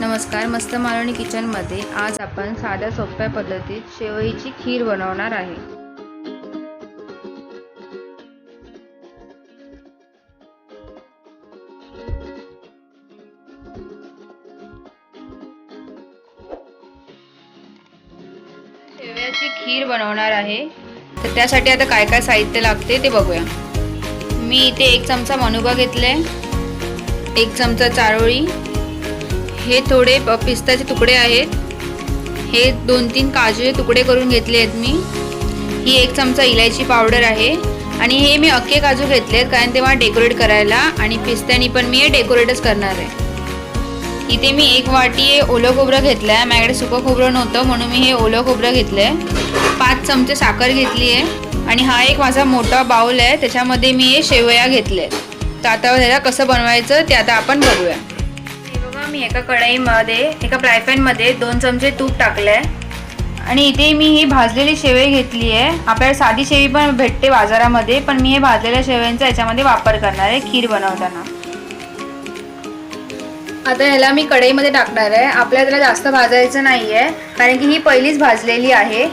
नमस्कार मस्त मालवणी किचनमध्ये आज आपण साध्या सोप्या पद्धतीत शेवईची खीर बनवणार आहे. शेवयाची खीर बनवणार आहे. तर त्यासाठी आता काय काय साहित्य लागते ते बघूया. मी इथे एक चमचा मनुका घेतले एक चमचा चारोळी हे थोडे प- पिस्ताचे तुकडे आहेत. हे दोन तीन काजूचे तुकडे करून घेतले आहेत मी. ही एक चमचा इलायची पावडर आहे. आणि हे मी अख्खे काजू घेतले आहेत कारण तेव्हा डेकोरेट करायला आणि पिस्त्यानी पण मी हे डेकोरेटच करणार आहे. इथे मी एक वाटी ओलं खोबरं घेतलं आहे माझ्याकडे सुकं खोबरं नव्हतं म्हणून मी हे ओलं खोबरं घेतलं आहे पाच चमचे साखर घेतली आहे. आणि हा एक माझा मोठा बाऊल आहे. त्याच्यामध्ये मी हे शेवया घेतले तर आता त्याला कसं बनवायचं ते आता आपण बघूया. मी एका कढईमध्ये एका फ्रायपॅनमध्ये दोन चमचे तूप टाकलं आहे आणि इथे मी ही भाजलेली शेवई घेतली आहे आपल्याला साधी शेवी पण भेटते बाजारामध्ये पण मी हे भाजलेल्या शेवयांचा याच्यामध्ये वापर करणार आहे खीर बनवताना. आता ह्याला मी कढईमध्ये टाकणार आहे. आपल्याला त्याला जास्त भाजायचं नाही आहे कारण की ही पहिलीच भाजलेली आहे.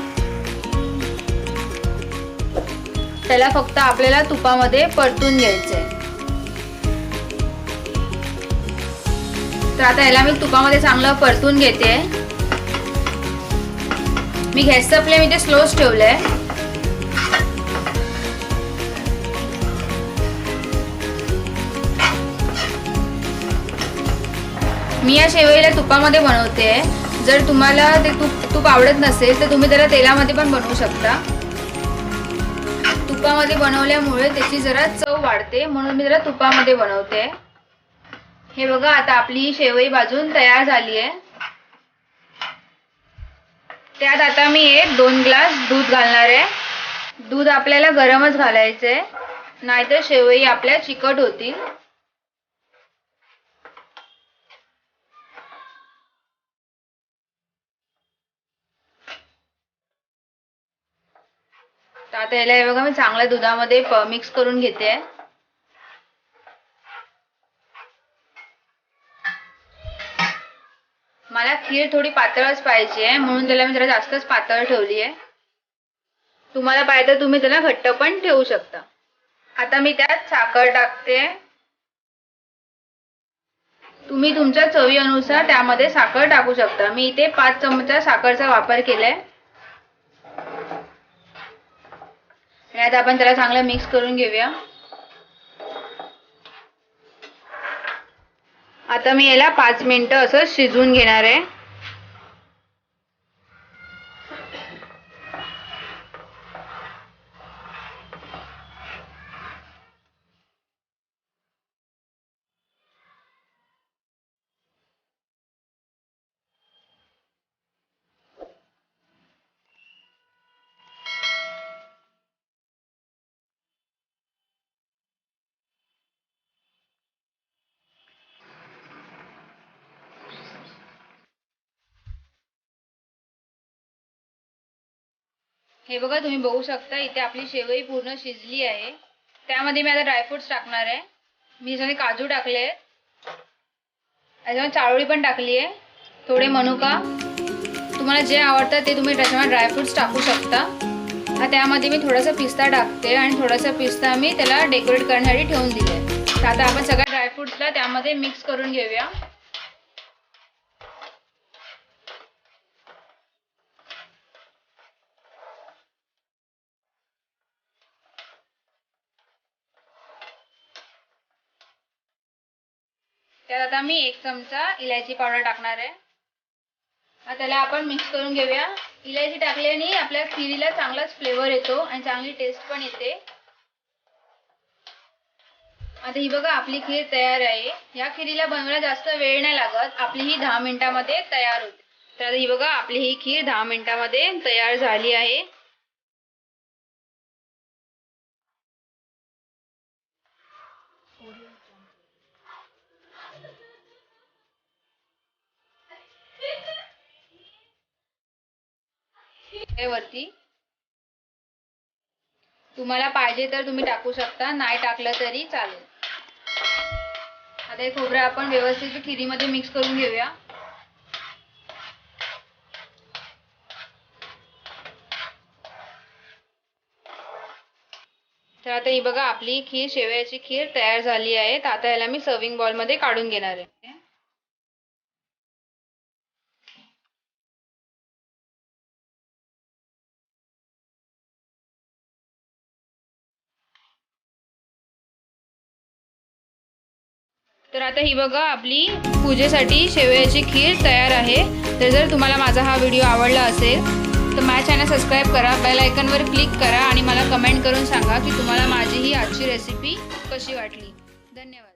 त्याला फक्त आपल्याला तुपामध्ये परतून घ्यायचं आहे तर आता याला मी तुपामध्ये चांगलं परतून घेते. मी गॅसचा फ्लेम इथे स्लोच ठेवलाय. मी या शेवईला तुपामध्ये बनवते. जर तुम्हाला ते तूप तूप आवडत नसेल तर तुम्ही त्याला तेलामध्ये पण बनवू शकता. तुपामध्ये बनवल्यामुळे त्याची जरा चव वाढते म्हणून मी जरा तुपामध्ये बनवते. हे बघा आता आपली शेवई भाजून तयार झाली आहे. त्यात आता मी एक दोन ग्लास दूध घालणार आहे. दूध आपल्याला गरमच घालायचं आहे नाहीतर शेवई आपल्या चिकट होतील. आता याला हे बघा मी चांगल्या दुधामध्ये मिक्स करून घेते. मला खीर थोडी पातळच पाहिजे आहे म्हणून त्याला मी जरा जास्तच पातळ ठेवली आहे. तुम्हाला पाहिजे तर तुम्ही त्याला घट्ट पण ठेवू शकता. आता मी त्यात साखर टाकते. तुम्ही तुमच्या चवीनुसार त्यामध्ये साखर टाकू शकता. मी इथे पाच चमचा साखरचा वापर केलाय. आणि आता आपण त्याला चांगलं मिक्स करून घेऊया. आता मी याला पाच मिनिटं असं शिजवून घेणार आहे. हे बघा तुम्ही बघू शकता इथे आपली शेवई पूर्ण शिजली आहे. त्यामध्ये मी आता ड्रायफ्रुट्स टाकणार आहे. मी याच्यामध्ये काजू टाकले आहेत. याच्यामध्ये चारोळी पण टाकली आहे. थोडे मनुका. तुम्हाला जे आवडतं ते तुम्ही त्याच्यामध्ये ड्रायफ्रुट्स टाकू शकता. आता त्यामध्ये मी थोडासा पिस्ता टाकते आणि थोडासा पिस्ता मी त्याला डेकोरेट करण्यासाठी ठेवून दिले तर आता आपण सगळ्या ड्रायफ्रुट्सला त्यामध्ये मिक्स करून घेऊया. त्यात आता मी एक चमचा इलायची पावडर टाकणार आहे. आता त्याला आपण मिक्स करून घेऊया. इलायची टाकल्याने आपल्या खिरीला चांगलाच फ्लेवर येतो आणि चांगली टेस्ट पण येते. आता ही बघा आपली खीर तयार आहे. या खिरीला बनवायला जास्त वेळ नाही लागत. आपली ही दहा मिनिटामध्ये तयार होते. तर आता ही बघा आपली ही खीर दहा मिनिटामध्ये तयार झाली आहे. वरती. तुम्हाला पाहिजे तर तुम्ही टाकू शकता नाही टाकलं तरी चालेल. आता हे खोबरं आपण व्यवस्थित खिरीमध्ये मिक्स करून घेऊया. तर आता ही बघा आपली खीर शेवयाची खीर तयार झाली आहे. आता याला मी सर्विंग बॉलमध्ये काढून घेणार आहे. तर आता ही बघा आपली पूजेसाठी शेवयाची खीर तयार आहे. तर जर तुम्हाला माझा हा व्हिडिओ आवडला असेल तर माझ्या चॅनल सबस्क्राईब करा बेल आयकनवर क्लिक करा आणि मला कमेंट करून सांगा की तुम्हाला माझी ही आजची रेसिपी कशी वाटली. धन्यवाद.